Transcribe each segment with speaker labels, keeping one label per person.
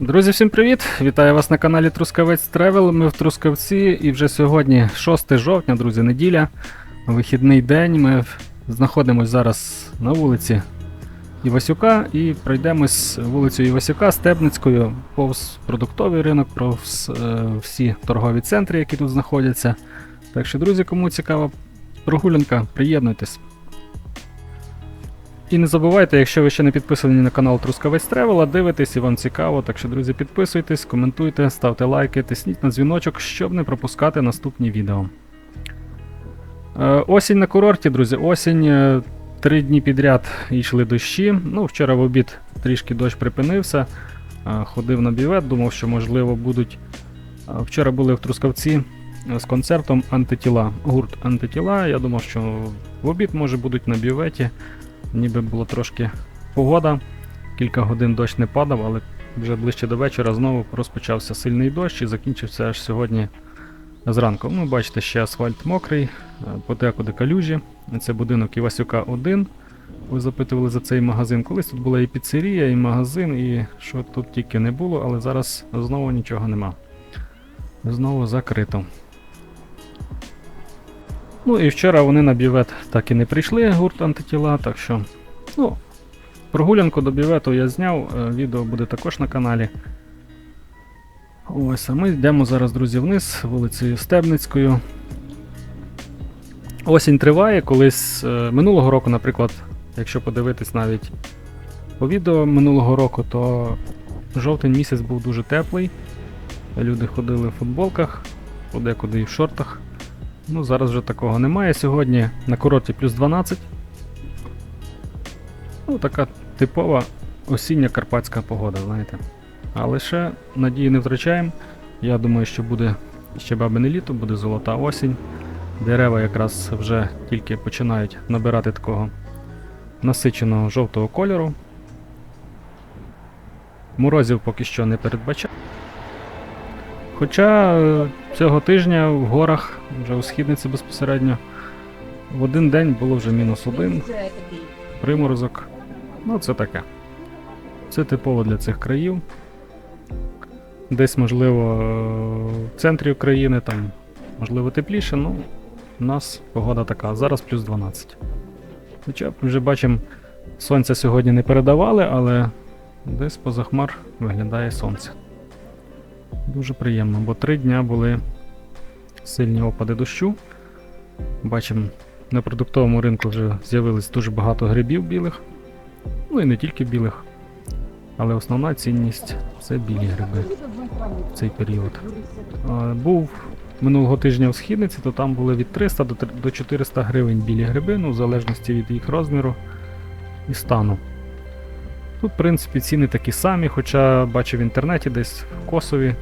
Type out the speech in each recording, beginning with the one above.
Speaker 1: Друзі, всім привіт! Вітаю вас на каналі Трускавець Тревел. Ми в Трускавці і вже сьогодні 6 жовтня, друзі, неділя, вихідний день. Ми знаходимось зараз на вулиці Івасюка і пройдемось вулицю Івасюка Стебницькою, повз продуктовий ринок, повз е, всі торгові центри, які тут знаходяться. Так що, друзі, кому цікава прогулянка, приєднуйтесь. І не забувайте, якщо ви ще не підписані на канал Трускавець Тревела, дивитесь і вам цікаво. Так що, друзі, підписуйтесь, коментуйте, ставте лайки, тисніть на дзвіночок, щоб не пропускати наступні відео. Е, осінь на курорті, друзі. Осінь. е, Три дні підряд йшли дощі. Ну, вчора в обід трішки дощ припинився. Е, ходив на бівет, думав, що можливо будуть. Вчора були в Трускавці з концертом антитіла. Гурт антитіла. Я думав, що в обід може будуть на бюветі. Ніби було трошки погода. Кілька годин дощ не падав, але вже ближче до вечора знову розпочався сильний дощ і закінчився аж сьогодні зранку. Ну, бачите, ще асфальт мокрий, е, подекуди калюжі. Це будинок Івасюка 1. Ви запитували за цей магазин. Колись тут була і піцерія, і магазин, і що тут тільки не було, але зараз знову нічого нема. Знову закрито. Ну і вчора вони на бювет так і не прийшли, гурт антитіла, так що. Ну, прогулянку до бювету я зняв, е, відео буде також на каналі. Ось, а ми йдемо зараз, друзі, вниз, вулицею Стебницькою. Осінь триває, колись е, минулого року, наприклад, якщо подивитись навіть по відео минулого року, то жовтень місяць був дуже теплий. Люди ходили в футболках, подекуди і в шортах. Ну, зараз вже такого немає. Сьогодні на курорті плюс 12. Ну, така типова осіння карпатська погода, знаєте. Але ще надії не втрачаємо. Я думаю, що буде ще бабине літо, буде золота осінь. Дерева якраз вже тільки починають набирати такого насиченого жовтого кольору. Морозів поки що не передбачаю. Хоча е, цього тижня в горах, вже у східниці безпосередньо, в один день було вже мінус один, приморозок. Ну, це таке. Це типово для цих країв. Десь, можливо, в центрі України, там, можливо, тепліше, ну, у нас погода така. Зараз плюс 12. Хоча вже бачимо, сонця сьогодні не передавали, але десь поза хмар виглядає сонце. Дуже приємно, бо три дня були сильні опади дощу. Бачимо, на продуктовому ринку вже з'явилось дуже багато грибів білих. Ну і не тільки білих. Але основна цінність це білі гриби в цей період. Був минулого тижня в східниці, то там були від 300 до до 400 гривень білі гриби, ну в залежності від їх розміру і стану. Тут, в принципі, ціни такі самі, хоча бачив в інтернеті десь в Косові,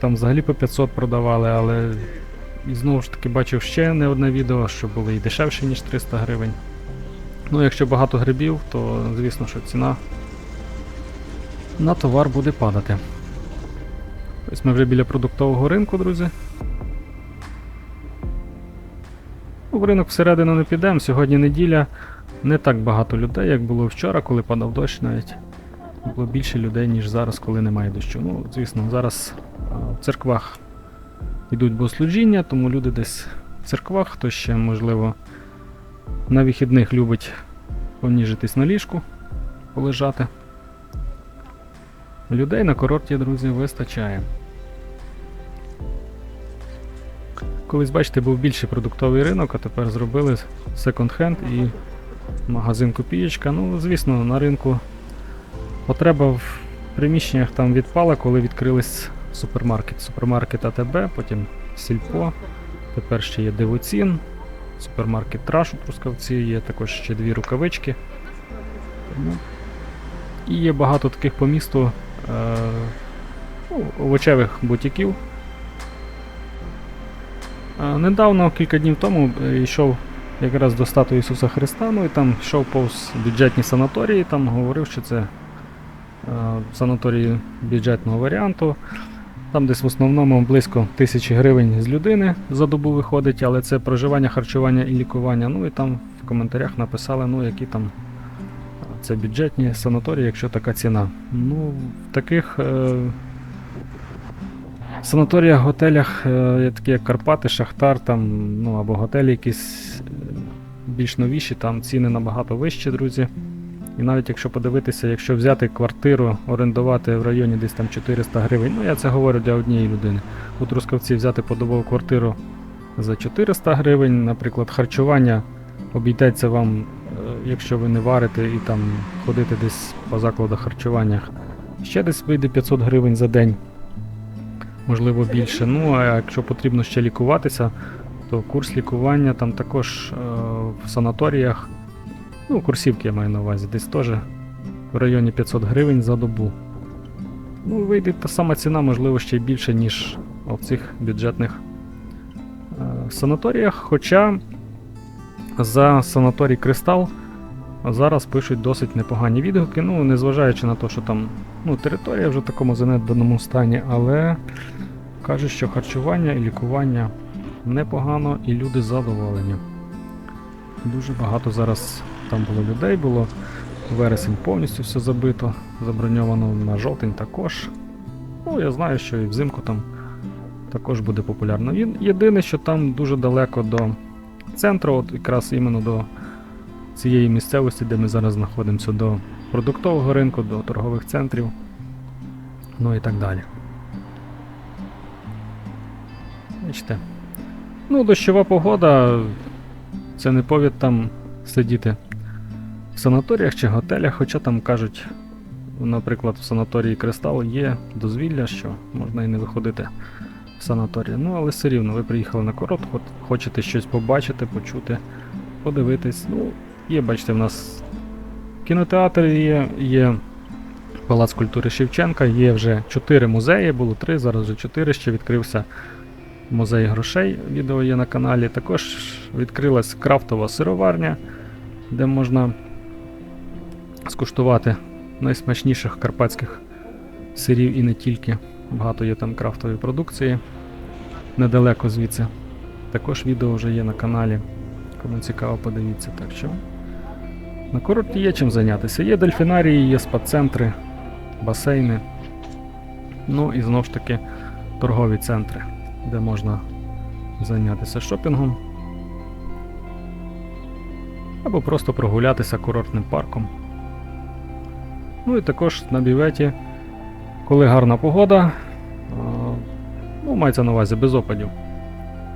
Speaker 1: там взагалі по 500 продавали, але і знову ж таки бачив ще не одне відео, що були і дешевші, ніж 300 гривень. Ну, якщо багато грибів, то звісно, що ціна на товар буде падати. Ось ми вже біля продуктового ринку, друзі. Ну, В ринок всередину не підемо. Сьогодні неділя. Не так багато людей, як було вчора, коли падав дощ навіть. Було більше людей, ніж зараз, коли немає дощу. Ну, звісно, зараз в церквах йдуть богослужіння, тому люди десь в церквах, хто ще, можливо, на вихідних любить поніжитись на ліжку, полежати. Людей на курорті, друзі, вистачає. Колись, бачите, був більший продуктовий ринок, а тепер зробили секонд-хенд і магазин Копієчка. Ну, звісно, на ринку потреба в приміщеннях там відпала, коли відкрились супермаркет. Супермаркет АТБ, потім Сільпо, тепер ще є Дивоцін, супермаркет Траш у Трускавці, є також ще дві рукавички. Тому... І є багато таких по місту е... ну, овочевих бутіків. Е, Недавно, кілька днів тому, е, йшов якраз до статуї Ісуса Христа, ну і там йшов повз бюджетні санаторії, там говорив, що це е, санаторії бюджетного варіанту. Там десь в основному близько тисячі гривень з людини за добу виходить, але це проживання, харчування і лікування. Ну і там в коментарях написали, ну які там е, це бюджетні санаторії, якщо така ціна. Ну, в таких е, санаторіях, готелях, е, є такі як Карпати, Шахтар, там, ну або готелі якісь е, більш новіші, там ціни набагато вищі, друзі. І навіть якщо подивитися, якщо взяти квартиру, орендувати в районі десь там 400 гривень, ну я це говорю для однієї людини. У Трускавці взяти подобову квартиру за 400 гривень, наприклад, харчування обійдеться вам, е, якщо ви не варите і там ходити десь по закладах харчування, ще десь вийде 500 гривень за день, можливо більше. Ну а якщо потрібно ще лікуватися, то курс лікування там також е, в санаторіях, ну, курсівки я маю на увазі, десь теж в районі 500 гривень за добу. Ну, вийде та сама ціна, можливо, ще й більше, ніж в цих бюджетних е, санаторіях. Хоча за санаторій Кристал зараз пишуть досить непогані відгуки. Ну, незважаючи на те, що там ну, територія вже в такому занедбаному стані, але кажуть, що харчування і лікування непогано і люди задоволені. Дуже багато зараз там було людей, було вересень повністю все забито, заброньовано на жовтень також. Ну, я знаю, що і взимку там також буде популярно. Єдине, що там дуже далеко до центру, от якраз іменно до цієї місцевості, де ми зараз знаходимося, до продуктового ринку, до торгових центрів, ну і так далі. Бачите. Ну, дощова погода, це не повід там сидіти в санаторіях чи готелях, хоча там кажуть, наприклад, в санаторії Кристал є дозвілля, що можна і не виходити в санаторії. Ну, але все рівно, ви приїхали на корот, хочете щось побачити, почути, подивитись. Ну, є, бачите, в нас кінотеатр є, є Палац культури Шевченка, є вже 4 музеї, було 3, зараз вже 4, ще відкрився музей грошей. Відео є на каналі. Також відкрилась крафтова сироварня, де можна скуштувати найсмачніших карпатських сирів і не тільки. Багато є там крафтової продукції недалеко звідси. Також відео вже є на каналі. Кому цікаво, подивіться. Так що на курорті є чим зайнятися. Є дельфінарії, є спа-центри, басейни. Ну і знову ж таки торгові центри, де можна зайнятися шопінгом. Або просто прогулятися курортним парком. Ну і також на біветі, коли гарна погода, ну, мається на увазі без опадів,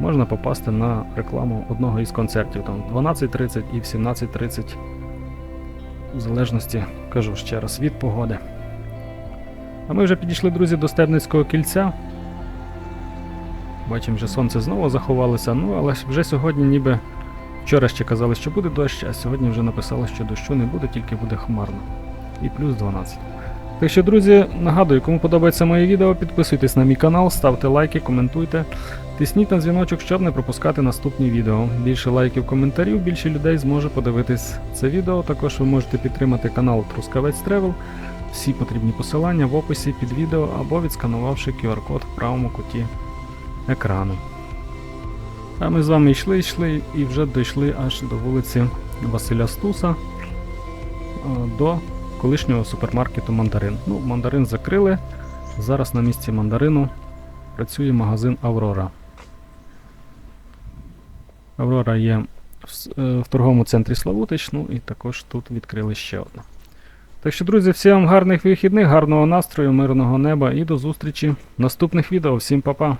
Speaker 1: можна попасти на рекламу одного із концертів там 12.30 і в 17.30. В залежності, кажу ще раз, від погоди. А ми вже підійшли, друзі, до Стебницького кільця. Бачимо, вже сонце знову заховалося, ну але вже сьогодні ніби вчора ще казали, що буде дощ, а сьогодні вже написали, що дощу не буде, тільки буде хмарно. І плюс 12. Так що, друзі, нагадую, кому подобається моє відео, підписуйтесь на мій канал, ставте лайки, коментуйте, тисніть на дзвіночок, щоб не пропускати наступні відео. Більше лайків, коментарів, більше людей зможе подивитись це відео. Також ви можете підтримати канал Трускавець Тревел. Всі потрібні посилання в описі під відео або відсканувавши QR-код в правому куті екрану. А ми з вами йшли, йшли і вже дійшли аж до вулиці Василя Стуса е, до колишнього супермаркету Мандарин. Ну, мандарин закрили. Зараз на місці мандарину працює магазин Аврора. Аврора є в, е, в торговому центрі Славутич, ну і також тут відкрили ще одну. Так що, друзі, всім гарних вихідних, гарного настрою, мирного неба і до зустрічі в наступних відео. Всім па-па!